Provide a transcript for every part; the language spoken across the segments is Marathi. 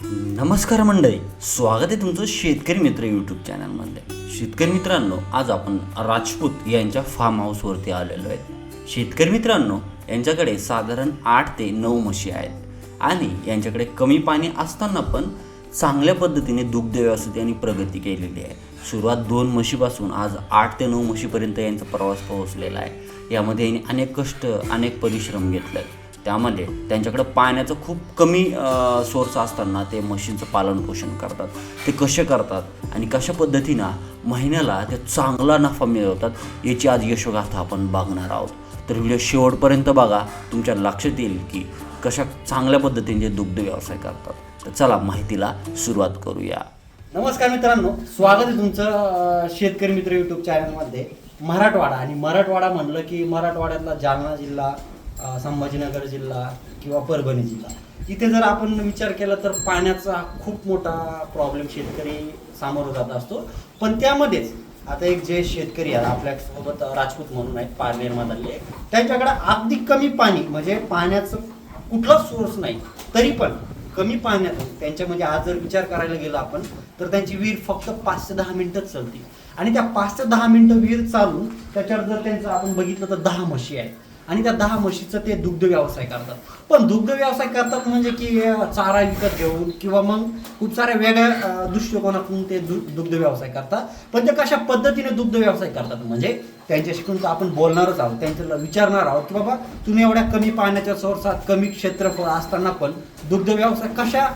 नमस्कार मंडळी स्वागत आहे तुमचं शेतकरी मित्र यूट्यूब चॅनलमध्ये शेतकरी मित्रांनो आज आपण राजपूत यांच्या फार्म हाऊसवरती आलेलो आहे. शेतकरी मित्रांनो यांच्याकडे साधारण आठ ते नऊ म्हशी आहेत. आणि यांच्याकडे कमी पाणी असताना पण चांगल्या पद्धतीने दुग्ध व्यवस्थित यांनी प्रगती केलेली आहे. सुरुवात दोन म्हशीपासून आज आठ ते नऊ म्हशीपर्यंत यांचा प्रवास पोहोचलेला आहे. यामध्ये यांनी अनेक कष्ट अनेक परिश्रम घेतले आहेत त्यामध्ये त्यांच्याकडं पाण्याचं खूप कमी सोर्स असताना ते म्हशींचं पालनपोषण करतात. ते कसे करतात आणि कशा पद्धतीनं महिन्याला ते चांगला नफा मिळवतात याची आज यशोगाथा आपण बघणार आहोत. तर व्हिडिओ शेवटपर्यंत बघा. तुमच्या लक्षात येईल की कशा चांगल्या पद्धतीने ते दुग्ध व्यवसाय करतात. तर चला माहितीला सुरुवात करूया. नमस्कार मित्रांनो. स्वागत आहे तुमचं शेतकरी मित्र युट्यूब चॅनलमध्ये मराठवाडा आणि मराठवाडा म्हणलं की मराठवाड्यातला जालना जिल्हा संभाजीनगर जिल्हा किंवा परभणी जिल्हा. इथे जर आपण विचार केला तर पाण्याचा खूप मोठा प्रॉब्लेम शेतकरी सामोरं जात असतो. पण त्यामध्येच आता एक जे शेतकरी आहेत आपल्यासोबत राजपूत म्हणून आहेत पारनेर मधले त्यांच्याकडे अगदी कमी पाणी म्हणजे पाण्याचं कुठलाच सोर्स नाही तरी पण कमी पाण्यातून त्यांच्या म्हणजे आज जर विचार करायला गेलो आपण तर त्यांची विहीर फक्त पाच ते दहा मिनिटच चालते. आणि त्या पाच ते दहा मिनिटं विहीर चालून त्याच्यावर जर त्यांचं आपण बघितलं तर दहा म्हशी आहेत. आणि त्या दहा म्हशीचं ते दुग्ध व्यवसाय करतात. पण दुग्ध व्यवसाय करतात म्हणजे की चारा विकत घेऊन किंवा मग खूप साऱ्या वेगळ्या दृष्टिकोनातून ते दु दुग्ध व्यवसाय करतात. पण ते कशा पद्धतीने दुग्ध व्यवसाय करतात म्हणजे त्यांच्याशी तर आपण बोलणारच आहोत त्यांच्याला विचारणार आहोत की बाबा तुम्ही एवढ्या कमी पाण्याच्या सोर्सात कमी क्षेत्रफळ असताना पण दुग्ध व्यवसाय कशा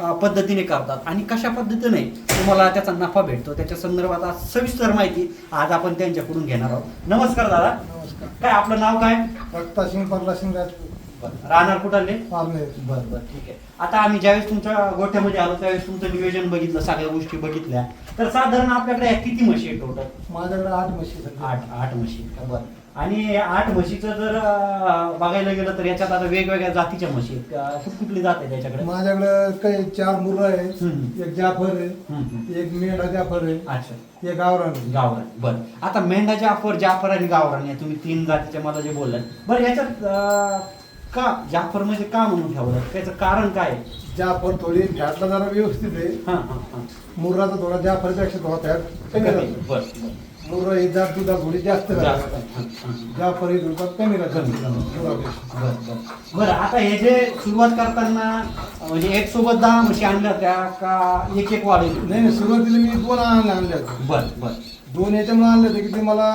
पद्धतीने करतात. आणि कशा पद्धतीने तुम्हाला त्याचा नफा भेटतो त्याच्या संदर्भात आज सविस्तर माहिती आज आपण त्यांच्याकडून घेणार आहोत. नमस्कार दादा. नमस्कार. काय आपलं नाव काय? रक्ता सिंग परला सिंग राजपूत. राहणार कुठाले बरं बरं ठीक आहे. आता आम्ही ज्यावेळेस तुमच्या गोठ्यामध्ये आलो त्यावेळेस तुमचं नियोजन बघितलं सगळ्या गोष्टी बघितल्या. तर साधारण आपल्याकडे किती म्हशी आहेत टोटल माझ्याकडे आठ म्हशी. आठ आठ म्हशी आहेत का? बरं. आणि आठ म्हशीचं जर अं, बघायला गेलं तर याच्यात आता वेगवेगळ्या जातीच्या म्हशी आहेत का? कुठली जात आहे त्याच्याकडे माझ्याकडे काही चार मुर्रा आहे. एक जाफर आहे. हम्म, हम्म. एक मेंढा जाफर आहे. अच्छा. एक गावरान आहे. गावरान. बरं. आता मेंढा जाफर जाफर आणि गावरान या तुम्ही तीन जातीच्या मला जे बोललात. बरं याच्यात अं, का? जाफर म्हणजे का म्हणून ठेवलं त्याचं कारण काय? आहे? जाफर थोडी फॅटला जरा व्यवस्थित आहे. हां हां हां. मुर्राचा थोडा जाफरपेक्षा थोडा फॅट कमी. राहतो बरं मुर्रा ही जात दुधा थोडी जास्त जास्त. राहते हां, हां. जाफर ही दुधात कमी राहते. बरं बरं. बरं आता हे जे सुरुवात करताना म्हणजे एक सोबत दहा म्हशी आणल्या होत्या का एक एक वाढवली नाही नाही सुरुवातीला मी दोन आणले आणले होते बरं बरं. दोन याच्यामुळे आणले होते की ते मला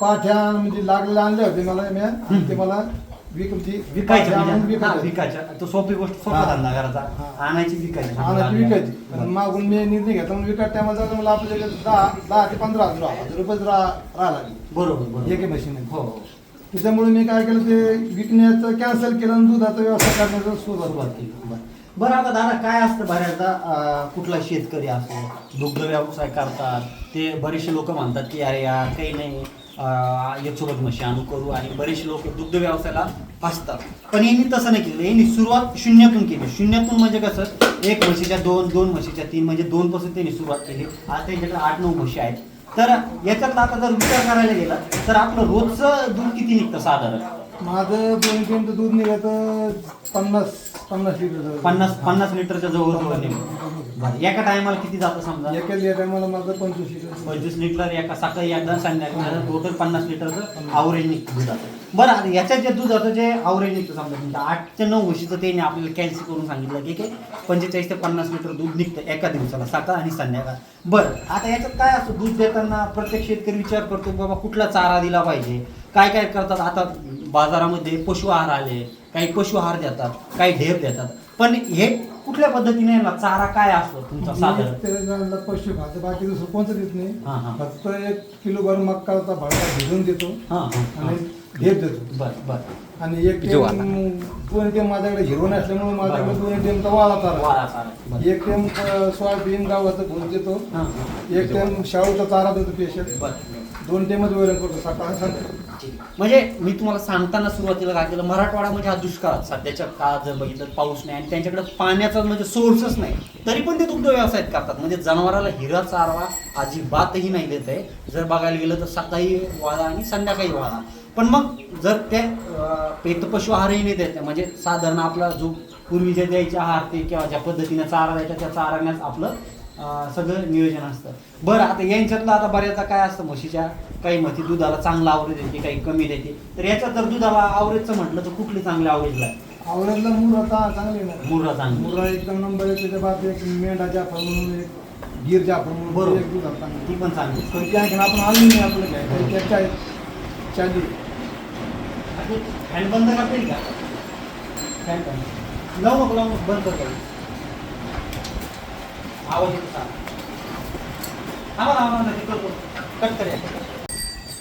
पाठ्या म्हणजे लागलेले आणले होते मला आणि ते मला म्हणजे हा, विकायचं. तो सोपी गोष्ट सोपा हा. धंदा करायचा हा. आणायची विकायची. विकायची. मागून मी निर्णय घेतला विकत मला आपल्याला दहा दहा ते पंधरा हजार हजार रुपये राहा लागले. बरोबर बरोबर. एके मशीन हो हो. त्याच्यामुळे मी काय केलं ते विकण्याचं कॅन्सल केलं आणि दुधाचा व्यवसाय करण्याचा सुरुवात सुरुवात केली. केली बरं. आता दादा काय असतं बऱ्याचदा अं, कुठला शेतकरी असो दुग्ध व्यवसाय करतात ते बरेचसे लोक म्हणतात की अरे यार काही नाही. याच्यासोबत म्हशी आणू करू आणि बरेचसे लोक दुग्ध व्यवसायाला असतात पण यांनी तसं नाही केलं यांनी सुरुवात शून्यातून केली. शून्यातून म्हणजे कसं? एक म्हशीच्या दोन दोन म्हशीच्या तीन म्हणजे दोन पासून त्यांनी सुरुवात केली. आता त्यांच्याकडे आठ नऊ म्हशी आहेत. तर याच्यात आता जर विचार करायला गेला तर आपलं रोजचं दूध किती निघतं साधारण? माझं दोन किलोचं दूध निघायचं पन्नास पन्नास लिटर पन्नास पन्नास लिटरच्या जवळ जवळ निघतं बरं एका टायमाला किती जातं समजा? एका लिटर मला माझं पंचवीस लिटर पंचवीस लिटर एका सकाळी एकदा संध्याकाळी टोटल पन्नास लिटरचं आवरेज निघतं दुधाचं. बरं आता याच्यात जे दुधाचं जे आवरेज निघतं समजा म्हणजे आठ ते नऊ म्हशीचं त्याने आपल्याला कॅल्सी करून सांगितलं की की पंचेचाळीस ते पन्नास लिटर दूध निघतं एका दिवसाला सकाळ आणि संध्याकाळ. बरं आता याच्यात काय असतं? दूध देताना प्रत्येक शेतकरी विचार करतो बाबा कुठला चारा दिला पाहिजे? काय काय करतात? आता बाजारामध्ये पशु आहार आले काही पशु आहार देतात काही ढेप देतात. पण हे कुठल्या पद्धतीने याला चारा काय असतो तुमचा साधारण? त्याला पशु बाकी दुसरं कोणतं देत नाही. हां हां. फक्त एक किलो भर मक्काचा भाडा भिजवून देतो हां हां. आणि ढेप देतो. बर बर. आणि एक टेम दोन टेम माझ्याकडे हिरवण असल्यामुळे माझ्याकडे दोन टेमचा वाळा चारा. वाळा चारा बर. एक टेम सोयाबीन गावाचं भूस देतो. हां एक टेम शाळूचा चारा देतो पेशंट बर दोन टेमच वैरण करतो सकाळ आणि संध्याकाळी म्हणजे मी तुम्हाला सांगताना सुरुवातीला काय केलं मराठवाडा म्हणजे हा दुष्काळ सध्याच्या काळात जर बघितलं तर पाऊस नाही आणि त्यांच्याकडे पाण्याचा म्हणजे सोर्सच नाही. तरी पण ते दुग्ध व्यवसाय करतात. म्हणजे जनावराला हिरा चारवा अजिबातही नाही देत आहे. जर बघायला गेलं तर सकाळी वाळा आणि संध्याकाळी वाळा पण मग जर ते पेतपशु पशु आहारही नाही देत म्हणजे साधारण आपला जो पूर्वी जे द्यायचे आहार ते किंवा ज्या पद्धतीने चारा द्यायचा त्या चाराण्याच आपलं सगळं नियोजन असतं. बरं आता यांच्यातलं आता बऱ्याचदा काय असतं म्हशीच्या काही म्हशी दुधाला चांगला आवरेज देते काही कमी देते. तर याच्यात जर दुधाला आवरेजचं म्हटलं तर कुठली चांगली आवरेजला लागते? आवडला मूर आता चांगले ना मुर्रा चांगली. मुर्रा एकदम नंबर आहे त्याच्या बाद एक मेंढा जाफर म्हणून एक गिर जाफर म्हणून बरोबर. एक दूध आता ती पण चांगली. पण ती आणखीन आपण आणली नाही आपलं काय काही त्याच्या. चाली फॅन बंद करता येईल का? फॅन बंद लावू नको लावू नको बंद करता येईल आवाज येतो थांबा थांबा, ते करतो कट करूया.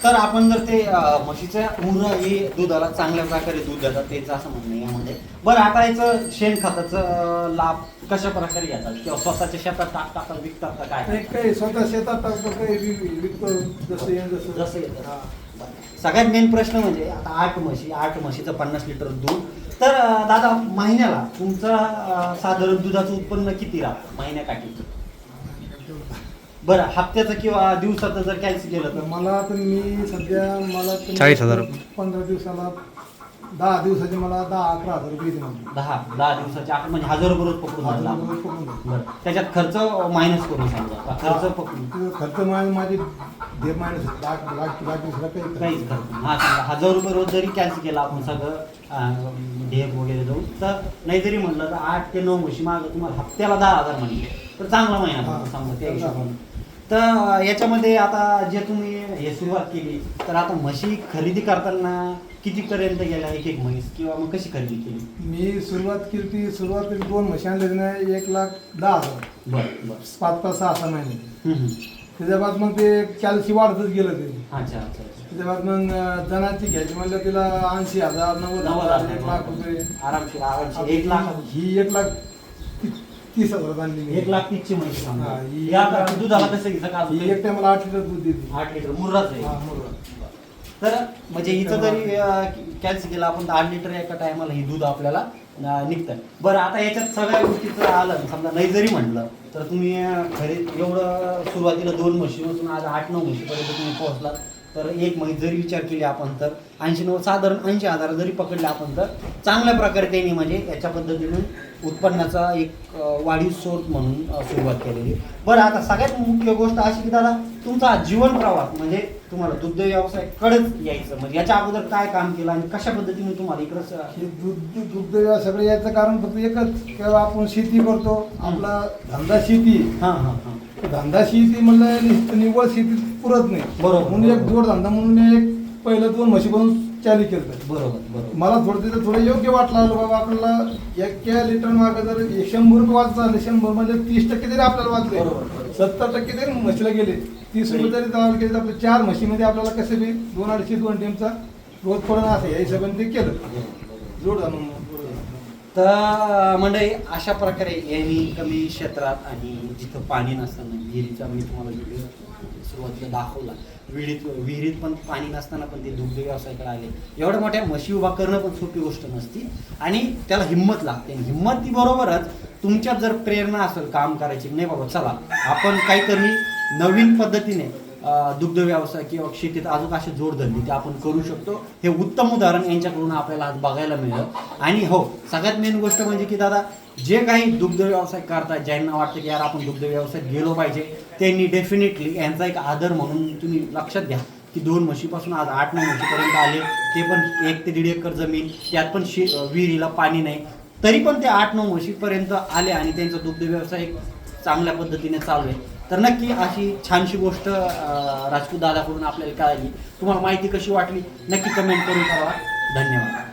तर आपण जर ते म्हशीच्या मुरं हे दुधाला चांगल्या प्रकारे दूध देतात तेच असं म्हणणं यामध्ये. बरं आता याचं शेणखताचं अं, लाभ कशा प्रकारे घेतात? किंवा स्वतःच्या शेतात टाक टाकतात विकतात का काय? काही स्वतः शेतात टाकतो काही विकतो जसं येईल जसं जसं येतं. हा. सगळ्यात मेन प्रश्न म्हणजे आता आठ म्हशी आठ म्हशीचं पन्नास लिटर दूध. तर दादा महिन्याला तुमचं साधारण दुधाचं उत्पन्न किती राहतं? महिन्याकाठी. बरं हप्त्याचं किंवा दिवसाचं जर कॅल्सी केलं तर मला तर मी सध्या मला तर चाळीस हजार. पंधरा दिवसाला दहा दिवसाचे मला दहा अकरा हजार रुपये. दहा दहा दिवसाचे आठ म्हणजे हजार रुपये रोज पकडून हजार धरला. रुपये पकडून. बरं त्याच्यात खर्च मायनस करून समजा आता खर्च पकडून तिथं खर्च माझे माझे दीड मायनस लाख लाख लाख दुसरा काही खर्च काहीच खर्च नाही. हा समजा हजार रुपये रोज जरी कॅन्सल केला आपण सगळं अं, ढेप वगैरे जाऊन तर नाही जरी म्हणलं तर आठ ते नऊ म्हशी मागं तुम्हाला हप्त्याला दहा हजार म्हणले तर चांगला महिना हा. पडतो समजा त्या हिशोबाने तर याच्यामध्ये आता जे तुम्ही हे सुरुवात केली तर आता म्हशी खरेदी करताना कितीपर्यंत गेल्या एक एक म्हैस? किंवा मग कशी खरेदी केली? मी सुरुवात केली ती सुरुवातीला दोन म्हशी आणले नाही एक लाख दहा हजार. बरं बरं. पाच पाच सहा सहा महिने. हम्म, हम्म. त्याच्या बाद मग ते कॅल्सी वाढतच गेलं ते. अच्छा अच्छा अच्छा. त्याच्या बाद मग अं, जनाची घ्यायची म्हणलं तिला ऐंशी हजार नव्वद नव्वद हजार हजार. एक लाख रुपये. आरामशीर आरामशीर. एक लाख. ही एक लाख तीस हजार आणली मी. एक लाख तीसची म्हैस हा, ही- या आता दुधाला कसं घ्यायचं का ही एक टाइमला आठ लिटर दूध देते. आठ लिटर मुर्राच आहे. मुर्रा. तर म्हणजे हिचं जरी कॅल्सी केलं आपण आठ लिटर एका टायमाला ही दूध आपल्याला अं, निघतं. बरं आता याच्यात सगळ्या गोष्टीचं आलं. समजा नाही जरी म्हटलं तर तुम्ही अं, खरे एवढं सुरुवातीला दोन म्हशीपासून आज आठ नऊ म्हशीपर्यंत तुम्ही पोहोचलात. तर एक म्हैस जरी विचार केली आपण तर ऐंशी नव्वद साधारण ऐंशी हजार जरी पकडले आपण तर चांगल्या प्रकारे त्यांनी म्हणजे याच्या पद्धतीने उत्पन्नाचा एक वाढीव स्रोत म्हणून सुरुवात केलेली. बरं आता सगळ्यात मुख्य गोष्ट अशी की दादा तुमचा जीवन प्रवास म्हणजे तुम्हाला दुग्ध व्यवसायाकडेच यायचं. म्हणजे याच्या अगोदर काय काम केलं आणि कशा पद्धतीने तुम्हाला इकडं हे दूध दुग्ध व्यवसाय सगळं याचं कारण फक्त एकच किंवा आपण शेती करतो. आपला धंदा शेती. हां हां हां. धंदा शेती म्हणलं निव्वळ शेतीत पुरत नाही. बरोबर. म्हणून एक जोड धंदा म्हणून मी एक पहिलं दोन म्हशी बनवून चालू केलं बरोबर बरोबर. मला थोडं तिथं थोडं योग्य वाटलं आलं बाबा आपल्याला एक लिटर मागं जर शंभर रुपये वाच झाले शंभर म्हणजे तीस टक्के तरी आपल्याला वाचले. सत्तर टक्के तरी म्हशीला गेले. तीस रुपये तरी दहा गेले आपल्या चार म्हशीमध्ये आपल्याला कसे बी दोन अडीचशे दोन टीमचा रोज पडणं असं या हिशोबाने ते केलं. जोड धंदा म्हणून. तर मंडळी अशा प्रकारे यांनी कमी क्षेत्रात आणि जिथं पाणी नसताना विहिरीचा मी तुम्हाला व्हिडिओ सुरुवातीला दाखवला. विहिरीत विहिरीत पण पाणी नसताना पण ते दुग्ध व्यवसायाकडे आले. एवढ्या मोठ्या म्हशी उभा करणं पण सोपी गोष्ट नसती. आणि त्याला हिंमत लागते. आणि हिंमत ती बरोबरच तुमच्यात जर प्रेरणा असेल काम करायची नाही बाबा चला आपण काहीतरी नवीन पद्धतीने दुग्ध व्यवसाय किंवा शेतीत अजून असे जोडधंदे ते आपण करू शकतो हे उत्तम उदाहरण यांच्याकडून आपल्याला आज बघायला मिळेल. आणि हो सगळ्यात मेन गोष्ट म्हणजे की दादा जे काही दुग्ध व्यवसाय करतात ज्यांना वाटतं की यार आपण दुग्ध व्यवसायात गेलो पाहिजे त्यांनी डेफिनेटली यांचा एक आदर म्हणून तुम्ही लक्षात घ्या की दोन म्हशीपासून आज आठ नऊ म्हशीपर्यंत आले ते पण एक ते दीड एकर जमीन त्यात पण शे विहिरीला पाणी नाही. तरी पण ते आठ नऊ म्हशीपर्यंत आले आणि त्यांचा दुग्ध व्यवसाय एक चांगल्या पद्धतीने चालू आहे. तर नक्की अशी छानशी गोष्ट राजपूत दादाकडून आपल्याला कळाली. तुम्हाला माहिती कशी वाटली? नक्की कमेंट करून ठरवा. धन्यवाद.